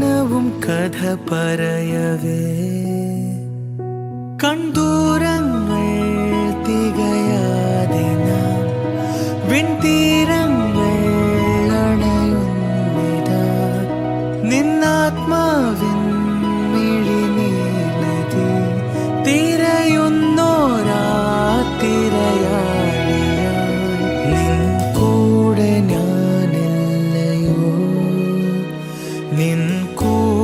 മനവും കഥ പറയവേ. കൺദൂരങ്ങൾ തികയാതെ നാം വിൺതീരങ്ങൾ അണയുന്നിതാ. നിന്നാത്മാവിൻ നിൻ കൂ